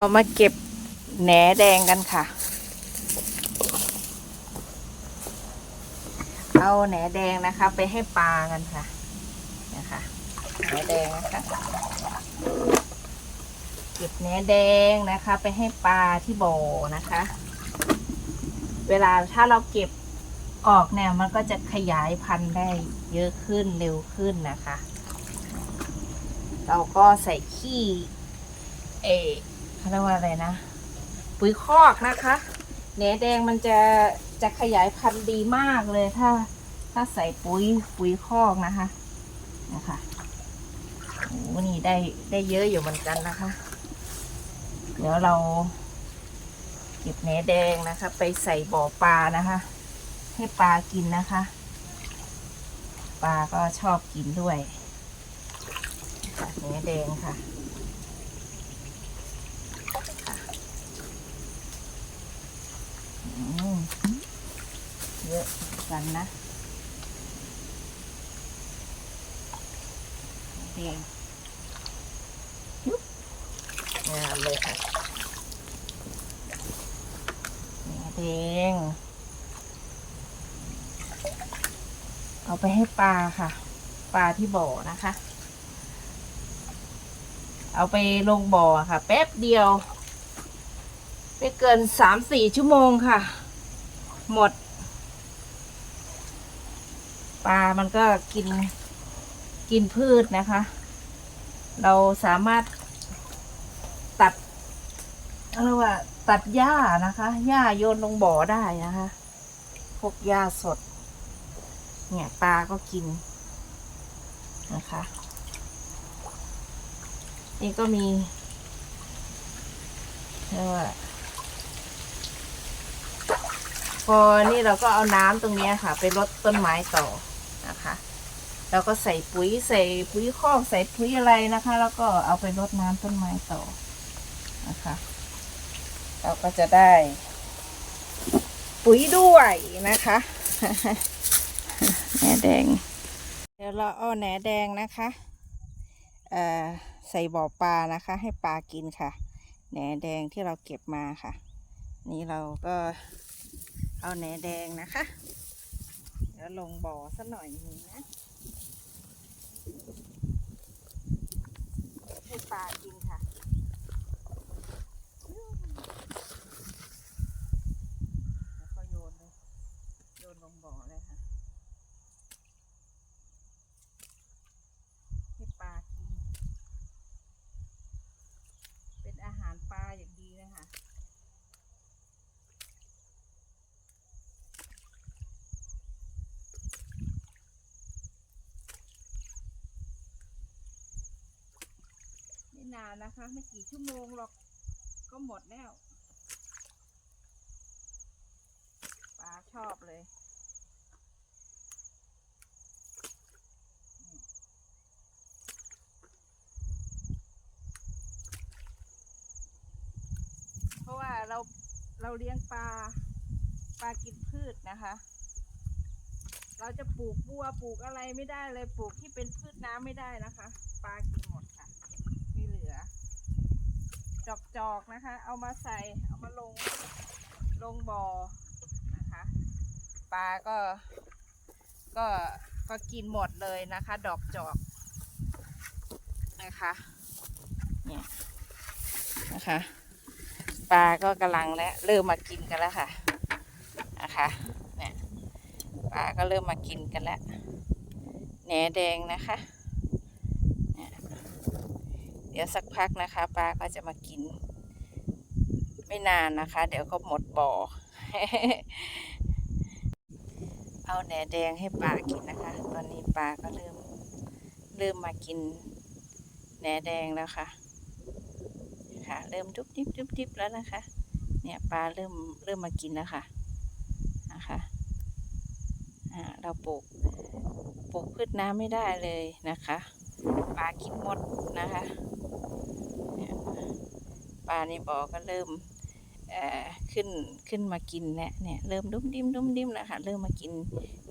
เรามาเก็บแหนแดงกันค่ะ เอาแหนแดงนะคะ ไปให้ปลากันค่ะ นะคะแหนแดงนะคะเก็บแหนแดงนะคะ ไปให้ปลาที่บ่อนะคะ เวลาถ้าเราเก็บออกเนี่ยมันก็จะขยายพันธุ์ได้เยอะขึ้นเร็วขึ้นนะคะ เราก็ใส่ขี้เออ เขาเรียกว่าอะไรนะ ปุ๋ยคอกนะคะแหนแดงมันจะจะขยายพันธุ์ดีมากเลยถ้า ถ้าใส่ปุ๋ยปุ๋ยคอกนะคะนะคะโอ้โหนี่ได้ได้เยอะอยู่เหมือนกันนะคะ เดี๋ยวเราเก็บแหนแดงนะคะ ไปใส่บ่อปลานะคะ ให้ปลากินนะคะ ปลาก็ชอบกินด้วยแหนแดงค่ะอืม เยอะกันนะแดงยุบงามเลยค่ะแหนแดงเอาไปให้ปลาค่ะ ปลาที่บ่อนะคะ เอาไปลงบ่อค่ะ แป๊บเดียว ไม่เกินสามสี่ชั่วโมงค่ะ หมด ปลามันก็กินกินพืชนะคะ เราสามารถตัดเรียกว่า ตัดหญ้านะคะหญ้าโยนลงบ่อได้นะคะ พวกหญ้าสด เนี่ยปลาก็กินนะคะ นี่ก็มีเรียกว่า พอนี่เราก็เอาน้ำตรงนี้ค่ะ ไปรดต้นไม้ต่อนะคะแล้วก็ใส่ปุ๋ยใส่ปุ๋ยคอกใส่ปุ๋ยอะไรนะคะ แล้วก็เอาไปรดน้ำต้นไม้ต่อนะคะ เราก็จะได้ ปุ๋ยด้วยนะคะแหนแดง เดี๋ยวเราเอาแหนแดงนะคะเอ่อใส่บ่อปลานะคะ ให้ปลากินค่ะแหนแดงที่เราเก็บมาค่ะ นี่เราก็ เอาแหนแดงนะคะ เดี๋ยวลงบ่อสักหน่อยนึงนะให้ปลากินค่ะ แล้วก็โยนเลย โยนลงบ่อเลยค่ะ ให้ปลากิน เป็นอาหารปลาอย่างดีนะคะ ไม่ นานนะคะ ไม่กี่ชั่วโมงหรอก ก็หมดแล้วปลาชอบเลยเพราะว่าเราเราเลี้ยงปลาปลากินพืชนะคะ เราจะปลูกบัวปลูกอะไรไม่ได้เลยปลูกที่เป็นพืชน้ำไม่ได้นะคะ ปลากินหมดค่ะ มีเหลือ จอกนะคะ เอามาใส่เอามาลงลงบ่อนะคะปลาก็ก็ก็กินหมดเลยนะคะ ดอกจอกนะคะเนี่ยนะคะปลาก็กำลังแล้วเริ่มมากินกันแล้วค่ะนะคะเนี่ยปลาก็เริ่มมากินกันแล้วแหนแดงนะคะ ดี๋ยวสักพักนะคะปลาก็จะมากิน ไม่นานนะคะ เดี๋ยวก็หมดบ่อ เอาแหนแดงให้ปลากินนะคะ ตอนนี้ปลาก็เริ่มเริ่มมากินแหนแดงแล้วค่ะค่ะ เริ่มทุบทิบทุบทิบแล้วนะคะ เนี่ยปลาเริ่มเริ่มมากินแล้วค่ะนะคะอ่าเราปลูกปลูกพืชน้ำไม่ได้เลยนะคะ ปลากินหมดนะคะ ปลาในบ่อก็เริ่มขึ้นขึ้นมากินแล้วเนี่ยเริ่มดุ้มดิ้มดุ้มดิ้มแล้วค่ะเริ่มมากิน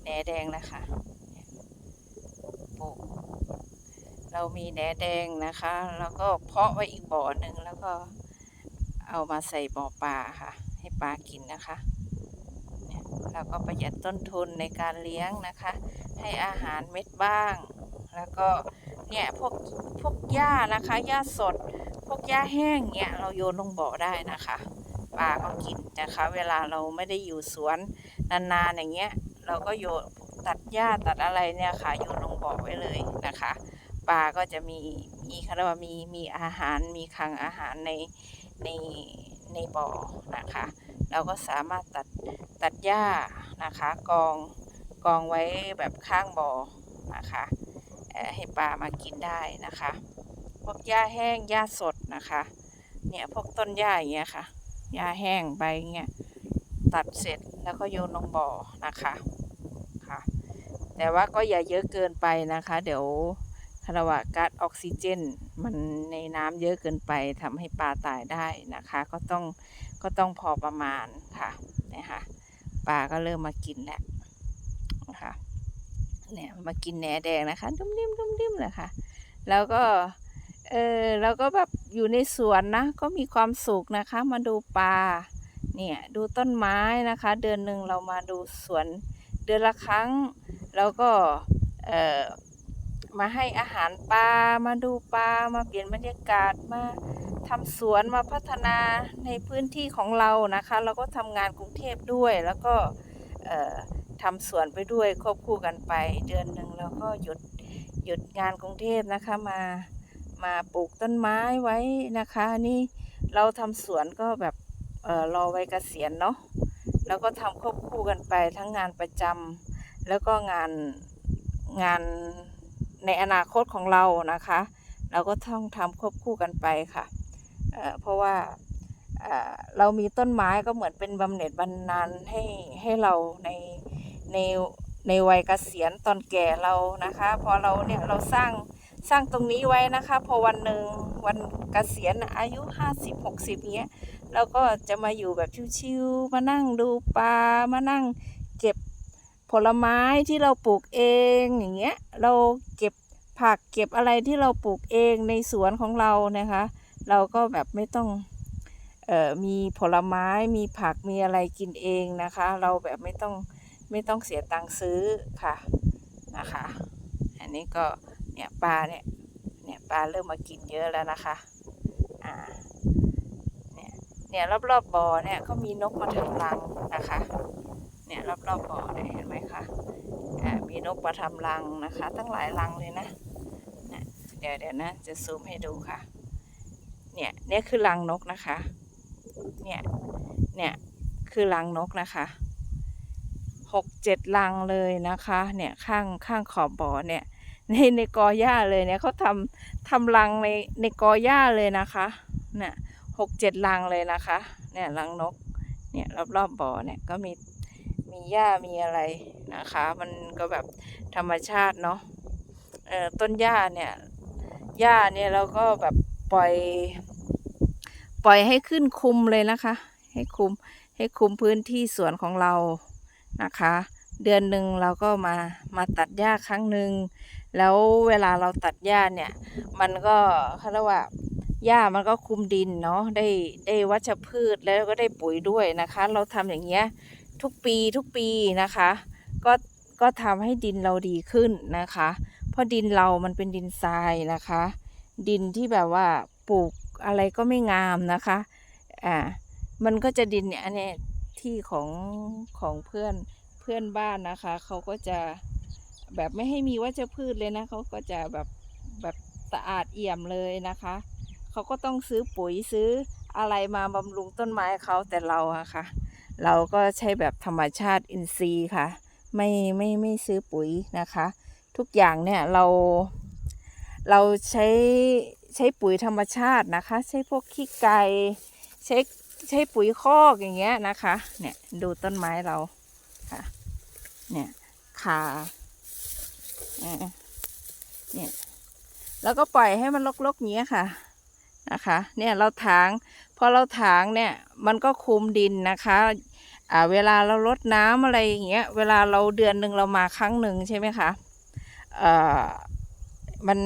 แหนแดงแล้วค่ะปลูกเรามีแหนแดงนะคะ แล้วก็เพาะไว้อีกบ่อหนึ่งแล้วก็เอามาใส่บ่อปลาค่ะ ให้ปลากินนะคะเนี่ยเราก็ประหยัดต้นทุนในการเลี้ยงนะคะ ให้อาหารเม็ดบ้าง แล้วก็เนี่ยพวกพวกหญ้านะคะหญ้าสด พวกหญ้าแห้งเนี่ยเราโยนลงบ่อได้นะคะปลาก็กินนะคะ เวลาเราไม่ได้อยู่สวนนานๆอย่างเงี้ย เราก็โยนตัดหญ้าตัดอะไรเนี่ยค่ะโยนลงบ่อไว้เลยนะคะปลาก็จะมีมีเขารียกว่ามีมีอาหารมีคลังอาหารในในในบ่อนะคะ เราก็สามารถตัดตัดหญ้านะคะกองกองไว้แบบข้างบ่อนะคะให้ปลามากินได้นะคะ พวกหญ้าแห้งหญ้าสดนะคะ เนี่ยพวกต้นหญ้าอย่างเงี้ยค่ะหญ้าแห้งใบเงี้ยตัดเสร็จแล้วก็โยนลงบ่อนะคะค่ะ แต่ว่าก็อย่าเยอะเกินไปนะคะ เดี๋ยวคารวะก๊าซออกซิเจน มันในน้ำเยอะเกินไปทำให้ปลาตายได้นะคะ ก็ต้องก็ต้องพอประมาณค่ะนะคะปลาก็เริ่มมากินแล้วนะคะเนี่ยมากินแหนแดงนะคะดุ้มดิ้มดุ้มดิ้มเลยค่ะ แล้วก็ เออแล้วก็แบบอยู่ในสวนนะ ก็มีความสุขนะคะ มาดูปลาเนี่ยดูต้นไม้นะคะ เดือนหนึ่งเรามาดูสวนเดือนละครั้ง แล้วก็เออมาให้อาหารปลามาดูปลามาเปลี่ยนบรรยากาศมาทำสวนมาพัฒนาในพื้นที่ของเรานะคะ เราก็ทำงานกรุงเทพด้วยแล้วก็เออทำสวนไปด้วยควบคู่กันไป เดือนหนึ่งแล้วก็หยุดหยุดงานกรุงเทพนะคะมา มาปลูกต้นไม้ไว้นะคะ นี่เราทำสวนก็แบบเออรอไว้เกษียณเนาะแล้วก็ทำควบคู่กันไปทั้งงานประจำแล้วก็งานงานในอนาคตของเรานะคะ เราก็ต้องทำควบคู่กันไปค่ะเเพราะว่าเรามีต้นไม้ก็เหมือนเป็นบำเหน็จบำนาญให้ให้เราในในในวัยเกษียณตอนแก่เรานะคะ พอเราเนี่ยเราสร้าง สร้างตรงนี้ไว้นะคะ พอวันหนึ่งวันเกษียณอายุ50 60เงี้ยเราก็จะมาอยู่แบบชิวๆมานั่งดูปลามานั่งเก็บผลไม้ที่เราปลูกเองอย่างเงี้ยเราเก็บผักเก็บอะไรที่เราปลูกเองในสวนของเรานะคะ เราก็แบบไม่ต้องออมีผลไม้มีผักมีอะไรกินเองนะคะ เราแบบไม่ต้องไม่ต้องเสียตังค์ซื้อค่ะนะคะ อันนี้ก็ เนี่ยปลาเนี่ย เนี่ยปลาเริ่มมากินเยอะแล้วนะคะ อ่าเนี่ยรอบๆบบ่อเนี่ยก็มีนกมาทำรังนะคะ เนี่ยรอบๆบบ่อเนี่ยเห็นไหมคะอ่ามีนกมาทำรังนะคะ ตั้งหลายรังเลยนะเนี่ยเดี๋ยวเดี๋ยวนะจะซูมให้ดูค่ะ เนี่ยเนี่ยคือรังนกนะคะ เนี่ย เนี่ยคือรังนกนะคะหกเจ็ดรังเลยนะคะ เนี่ยข้างข้างขอบบ่อเนี่ย ในในกอหญ้าเลยเนี่ยเขาทำทำรังในในกอหญ้าเลยนะคะเนี่ยหกเจ็ดรังเลยนะคะเนี่ยรังนกเนี่ยรอบๆบบ่อเนี่ยก็มีมีหญ้ามีอะไรนะคะ มันก็แบบธรรมชาติเนาะเอ่อต้นหญ้าเนี่ยหญ้าเนี่ยเราก็แบบปล่อย ปล่อยให้ขึ้นคุมเลยนะคะ ให้คุมให้คุมพื้นที่สวนของเรานะคะ เดือนหนึ่งเราก็มามาตัดหญ้าครั้งหนึ่ง แล้วเวลาเราตัดหญ้าเนี่ย มันก็เขาเรียกว่าหญ้ามันก็คุมดินเนาะได้ได้วัชพืชแล้วก็ได้ปุ๋ยด้วยนะคะ เราทำอย่างเงี้ยทุกปีทุกปีนะคะ ก็ก็ทำให้ดินเราดีขึ้นนะคะ เพราะดินเรามันเป็นดินทรายนะคะ ดินที่แบบว่าปลูกอะไรก็ไม่งามนะคะอ่ามันก็จะดินเนี่ยอันนี้ที่ของของเพื่อนเพื่อนบ้านนะคะ เขาก็จะ แบบไม่ให้มีวัชพืชเลยนะเขาก็จะแบบแบบสะอาดเอี่ยมเลยนะคะเขาก็ต้องซื้อปุ๋ยซื้ออะไรมาบำรุงต้นไม้เขาแต่เราอะค่ะ เราก็ใช้แบบธรรมชาติอินทรีย์ค่ะ ไม่ไม่ไม่ซื้อปุ๋ยนะคะ ทุกอย่างเนี่ยเรา เราใช้ใช้ปุ๋ยธรรมชาตินะคะ ใช้พวกขี้ไก่ใช้ใช้ปุ๋ยคอกอย่างเงี้ยนะคะ เนี่ยดูต้นไม้เราค่ะ เนี่ยขา เนี่ยแล้วก็ปล่อยให้มันลกๆอย่างเงี้ยค่ะนะคะ เนี่ยเราถางพอเราถางเนี่ยมันก็คุมดินนะคะอ่าเวลาเราลดน้ำอะไรอย่างเงี้ยเวลาเราเดือนหนึ่งเรามาครั้งหนึ่งใช่ไหมคะเอ่อมัน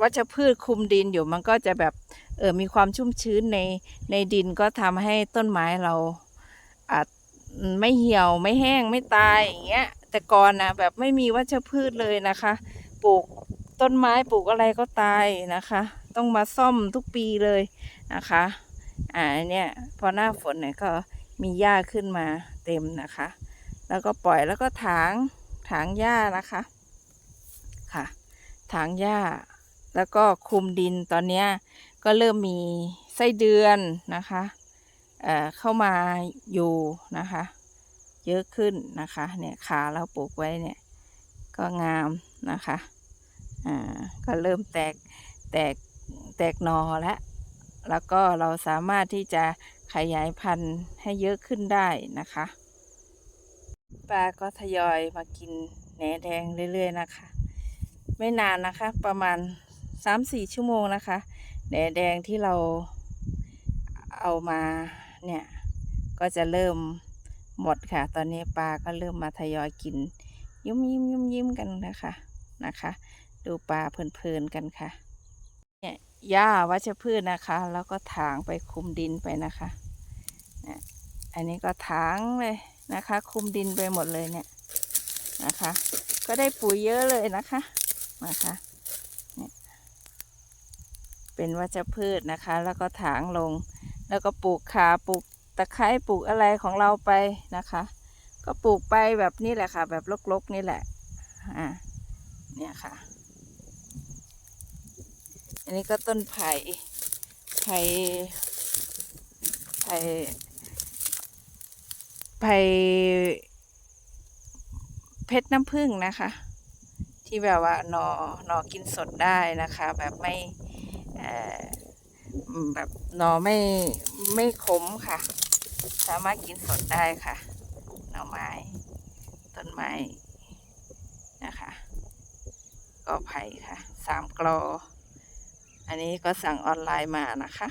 วัชพืชคุมดินอยู่มันก็จะแบบเออมีความชุ่มชื้นในในดินก็ทำให้ต้นไม้เราอาไม่เหี่ยวไม่แห้งไม่ตายอย่างเงี้ย แต่ก่อนนะแบบไม่มีวัชพืชเลยนะคะ ปลูกต้นไม้ปลูกอะไรก็ตายนะคะ ต้องมาซ่อมทุกปีเลยนะคะ อ่าเนี่ยพอหน้าฝนเนี่ยก็มีหญ้าขึ้นมาเต็มนะคะ แล้วก็ปล่อยแล้วก็ถางถางหญ้านะคะค่ะถางหญ้าแล้วก็คุมดินตอนเนี้ยก็เริ่มมีไส้เดือนนะคะเอ่อเข้ามาอยู่นะคะ เยอะขึ้นนะคะเนี่ยขาเราปลูกไว้เนี่ยก็งามนะคะอ่าก็เริ่มแตกแตกแตกหนอแล้วแล้วก็เราสามารถที่จะขยายพันธุ์ให้เยอะขึ้นได้นะคะปลาก็ทยอยมากินแหนแดงเรื่อยๆนะคะ ไม่นานนะคะประมาณ 3-4 ชั่วโมงนะคะแหนแดงที่เราเอามาเนี่ยก็จะเริ่ม หมดค่ะ ตอนนี้ปลาก็เริ่มมาทยอยกิน ยิ้มยิ้มยิ้มยิ้มกันนะคะนะคะ ดูปลาเพลินๆกันค่ะเนี่ยหญ้าวัชพืชนะคะ แล้วก็ถางไปคุมดินไปนะคะเนี่ยอันนี้ก็ถางเลยนะคะ คุมดินไปหมดเลยเนี่ยนะคะ ก็ได้ปุ๋ยเยอะเลยนะคะนะคะเนี่ยเป็นวัชพืชนะคะ แล้วก็ถางลง แล้วก็ปลูกขาปลูก ตะไคร้ปลูกอะไรของเราไปนะคะ ก็ปลูกไปแบบนี้แหละค่ะ แบบลกๆนี่แหละอ่าเนี่ยค่ะ อันนี้ก็ต้นไผ่ไผ่ไผ่ไผ่เพชรน้ำผึ้งนะคะ ที่แบบว่าหนอหนอกินสดได้นะคะ แบบไม่แบบหนอไม่ไม่ขมค่ะ สามารถกินสดได้ค่ะหน่อไม้ ต้นไม้นะคะก็ไผ่ค่ะสามกลออันนี้ก็สั่งออนไลน์มานะคะ